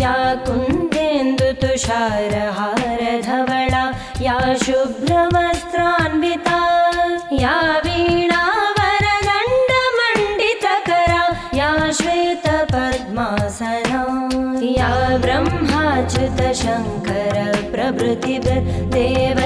या कुन्देन्दुतुषारहारधवला या शुभ्रवस्त्रान्विता या वीणावरदण्डमण्डितकरा या श्वेतपद्मासना या ब्रह्माच्युतशङ्कर प्रभृतिभिर्देवैः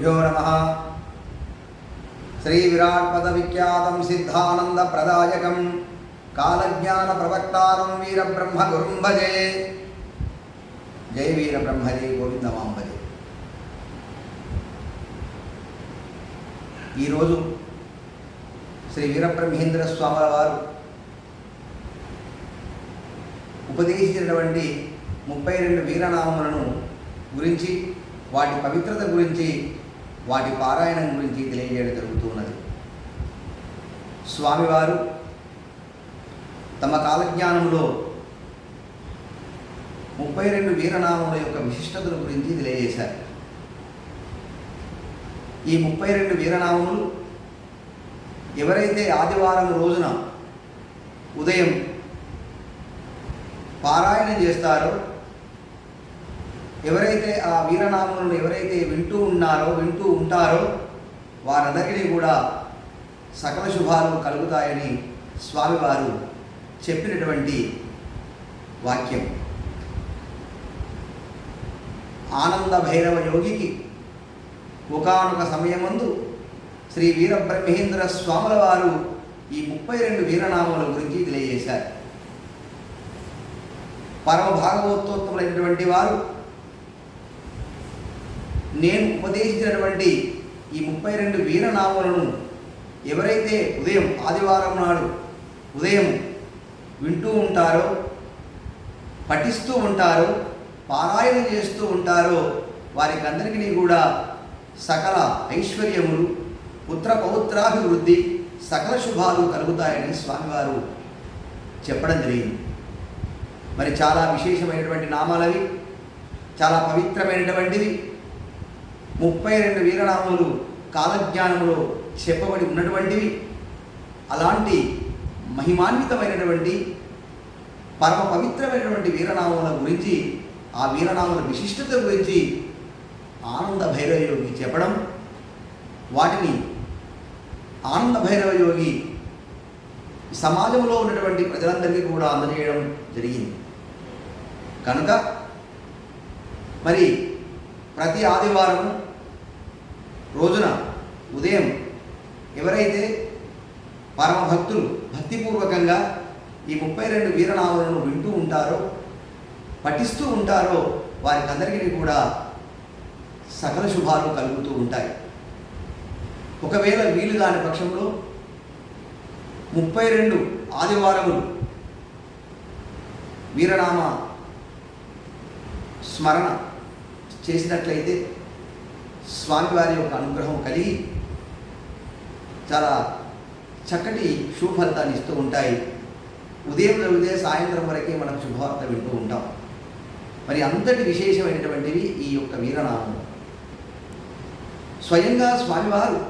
గురుభ్యో నమ శ్రీ విరాట్ పద విఖ్యాతం సిద్ధానంద ప్రదాయకం కాలజ్ఞాన ప్రవక్తారం వీరబ్రహ్మ గురుం భజే జై వీరబ్రహ్మజే గోవిందమాంబజే ఈరోజు శ్రీ వీరబ్రహ్మేంద్ర స్వాముల వారు ఉపదేశించినటువంటి ముప్పై రెండు వీరనామములను గురించి వాటి పవిత్రత గురించి వాటి పారాయణం గురించి తెలియజేయడం జరుగుతున్నది. స్వామివారు తమ కాలజ్ఞానంలో ముప్పై రెండు వీరనామముల యొక్క విశిష్టతల గురించి తెలియజేశారు. ఈ ముప్పై రెండు వీరనామములు ఎవరైతే ఆదివారం రోజున ఉదయం పారాయణం చేస్తారో ఎవరైతే ఆ వీరనామములను ఎవరైతే వింటూ ఉన్నారో వింటూ ఉంటారో వారందరికీ కూడా సకల శుభాలు కలుగుతాయని స్వామివారు చెప్పినటువంటి వాక్యం. ఆనంద భైరవ యోగికి ఒకానొక సమయమందు శ్రీ వీరబ్రహ్మేంద్ర స్వాముల వారు ఈ ముప్పై రెండు వీరనామముల గురించి తెలియజేశారు. పరమ భాగవతోత్తములైనటువంటి వారు నేను ఉపదేశించినటువంటి ఈ ముప్పై రెండు వీరనామలను ఎవరైతే ఉదయం ఆదివారం నాడు ఉదయం వింటూ ఉంటారో పఠిస్తూ ఉంటారో పారాయణ చేస్తూ ఉంటారో వారికి అందరికీ కూడా సకల ఐశ్వర్యములు పుత్ర పౌత్రాభివృద్ధి సకల శుభాలు కలుగుతాయని స్వామివారు చెప్పడం జరిగింది. మరి చాలా విశేషమైనటువంటి నామాలవి చాలా పవిత్రమైనటువంటివి ముప్పై రెండు వీరనామములు కాలజ్ఞానంలో చెప్పబడి ఉన్నటువంటివి. అలాంటి మహిమాన్వితమైనటువంటి పరమ పవిత్రమైనటువంటి వీరనామముల గురించి ఆ వీరనామల విశిష్టత గురించి ఆనంద భైరవ యోగి చెప్పడం. వాటిని ఆనంద భైరవ యోగి సమాజంలో ఉన్నటువంటి ప్రజలందరికీ కూడా అందజేయడం జరిగింది. కనుక మరి ప్రతి ఆదివారం రోజున ఉదయం ఎవరైతే పరమభక్తులు భక్తిపూర్వకంగా ఈ ముప్పై రెండు వీరనామాలను వింటూ ఉంటారో పఠిస్తూ ఉంటారో వారికి అందరికీ కూడా సకల శుభాలు కలుగుతూ ఉంటాయి. ఒకవేళ వీలు కాని పక్షంలో ముప్పై రెండు ఆదివారములు వీరనామ స్మరణ చేసినట్లయితే స్వామివారి యొక్క అనుగ్రహం కలిగి చాలా చక్కటి శుభఫలితాన్ని ఇస్తూ ఉంటాయి. ఉదయం చదివితే సాయంత్రం వరకే మనం శుభవార్త వింటూ ఉంటాం. మరి అంతటి విశేషమైనటువంటివి ఈ యొక్క వీరనామం. స్వయంగా స్వామివారు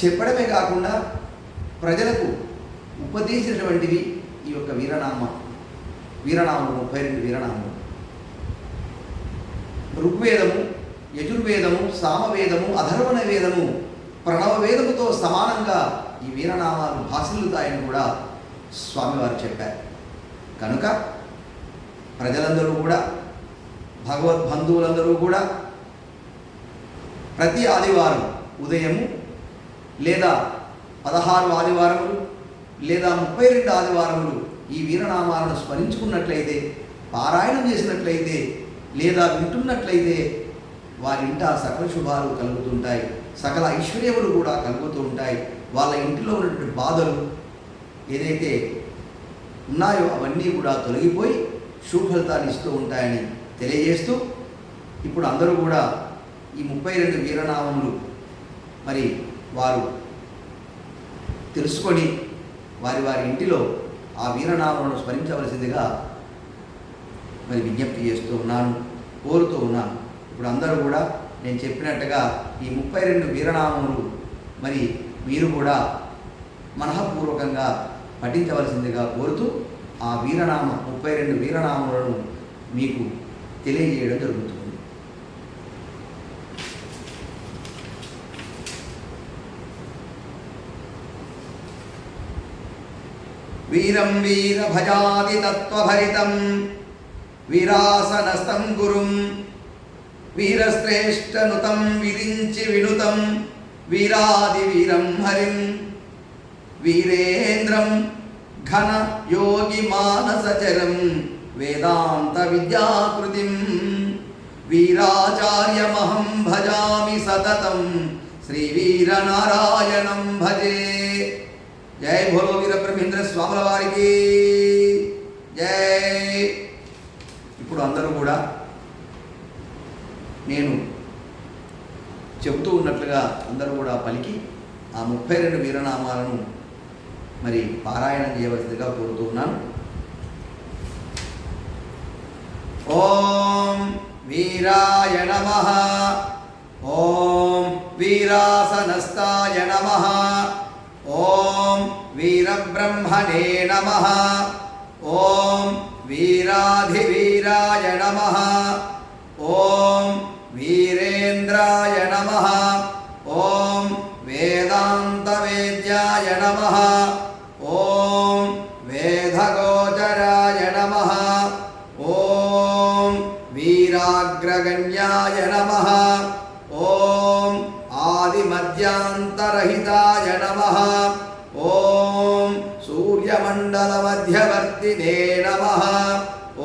చెప్పడమే కాకుండా ప్రజలకు ఉపదేశించినటువంటివి ఈ యొక్క వీరనామ. వీరనామము ముప్పై రెండు వీరనామం. ఋగ్వేదము యజుర్వేదము సామవేదము అధర్వణ వేదము ప్రణవ వేదముతో సమానంగా ఈ వీరనామాలు భాసిల్లుతాయని కూడా స్వామివారు చెప్పారు. కనుక ప్రజలందరూ కూడా భగవద్బంధువులందరూ కూడా ప్రతి ఆదివారం ఉదయము లేదా పదహారు ఆదివారములు లేదా ముప్పై రెండు ఆదివారములు ఈ వీరనామాలను స్మరించుకున్నట్లయితే పారాయణం చేసినట్లయితే లేదా వింటున్నట్లయితే వారింట సకల శుభాలు కలుగుతుంటాయి సకల ఐశ్వర్యములు కూడా కలుగుతూ ఉంటాయి. వాళ్ళ ఇంటిలో ఉన్నటువంటి బాధలు ఏదైతే ఉన్నాయో అవన్నీ కూడా తొలగిపోయి శుభఫలితాన్ని ఇస్తూ ఉంటాయని తెలియజేస్తూ ఇప్పుడు అందరూ కూడా ఈ ముప్పై రెండు వీరనామములు మరి వారు తెలుసుకొని వారి వారి ఇంటిలో ఆ వీరనామములను స్మరించవలసిందిగా మరి విజ్ఞప్తి చేస్తూ ఉన్నాను కోరుతూ ఉన్నాను. ఇప్పుడు అందరూ కూడా నేను చెప్పినట్టుగా ఈ ముప్పై రెండు వీరనామములు మరి మీరు కూడా మనఃపూర్వకంగా పఠించవలసిందిగా కోరుతూ ఆ వీరనామ ముప్పై రెండు వీరనామములను మీకు తెలియజేయడం జరుగుతుంది. వీరం వీరభజాది తత్వభరితం వీరాసనస్తం గురుం. వీరశ్రేష్టనుతం విరించి వినుతం. వీరాది వీరం హరిం. వీరేంద్రం ఘన యోగి మానసచరం వేదాంత విద్యాకృతిం. వీరాచార్యమహం భజామి సతతం. శ్రీవీరనారాయణం భజే. జయ భోలో వీర బ్రహ్మేంద్ర స్వాముల వారికి. జై. ఇప్పుడు అందరూ కూడా నేను చెబుతూ ఉన్నట్లుగా అందరూ కూడా పలికి ఆ ముప్పై రెండు వీరనామాలను మరి పారాయణం చేయవలసిందిగా కోరుతూ ఉన్నాను. ఓం వీరాయ నమ. ఓం వీరాసనస్తాయ నమ. ఓం వీరబ్రహ్మణే నమ. ఓం వీరాధివీరాయ నమ ఓం వీరేంద్రాయ నమ ఓం వేదాంతవేద్యాయ నమ ఓం వేదగోచరాయ నమ ఓం వీరాగ్రగణ్యాయ నమ ఓం ఆదిమధ్యాంతరహితాయ నమ ఓం సూర్యమండలమధ్యవర్తినే నమ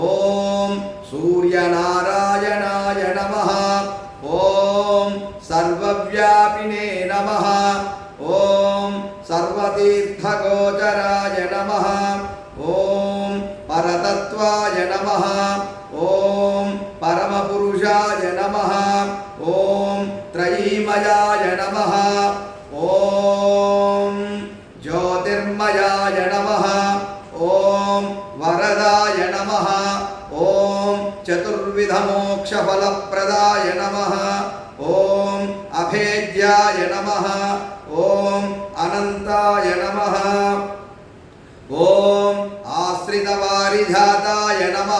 ఓం సూర్యనారాయణాయ నమ ఓం సర్వవ్యాపినే నమ ఓం సర్వతీర్థగోచరాయ నమ ఓం పరతత్వాయ నమ ఓం పరమపురుషాయ నమ ఓం త్రయీమయాయ నమ ఓం జ్యోతిర్మయాయ నమ ఓం చతుర్విధమోక్షఫలప్రదాయ నమ. ఓం అభేద్యాయ నమ. ఓం అనంతాయ నమ. ఓం ఆశ్రితవారిజాతాయ నమ.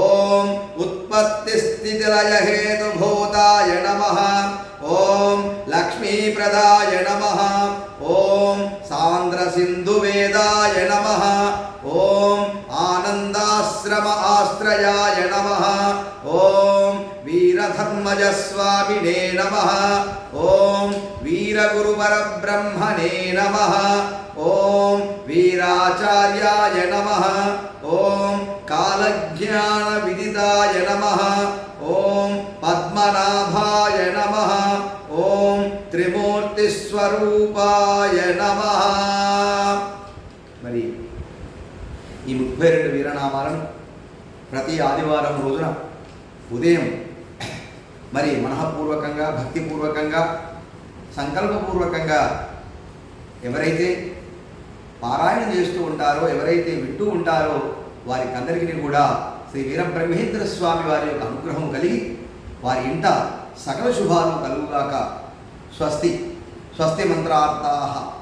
ఓం ఉత్పత్తిస్థితిలయహేతుభూతాయ నమ. ఓం లక్ష్మీప్రదాయ నమ. ఓం సాంద్రసింధువేదాయ నమ. ఓం ఆశ్రమ ఆశ్రయాయ నమ. ఓం వీరధర్మజస్వామినే నమ. ఓం వీరగురుపరబ్రహ్మణే నమ. ఓం వీరాచార్యాయ నమ. ఓం కాలజ్ఞాన విదితాయ నమ. ఓం పద్మనాభాయ నమ. ఓం త్రిమూర్తిస్వరూపాయ నమ. మరి ఈ ముప్పై రెండు వీరనామాలను ప్రతి ఆదివారం రోజున ఉదయం మరి మనఃపూర్వకంగా భక్తిపూర్వకంగా సంకల్పపూర్వకంగా ఎవరైతే పారాయణ చేస్తూ ఉంటారో ఎవరైతే వింటూ ఉంటారో వారికందరికీ కూడా శ్రీ వీరబ్రహ్మేంద్ర స్వామి వారి యొక్క అనుగ్రహం కలిగి వారి ఇంట సకల శుభాలు కలుగుగాక. స్వస్తి. స్వస్తి మంత్రార్థా.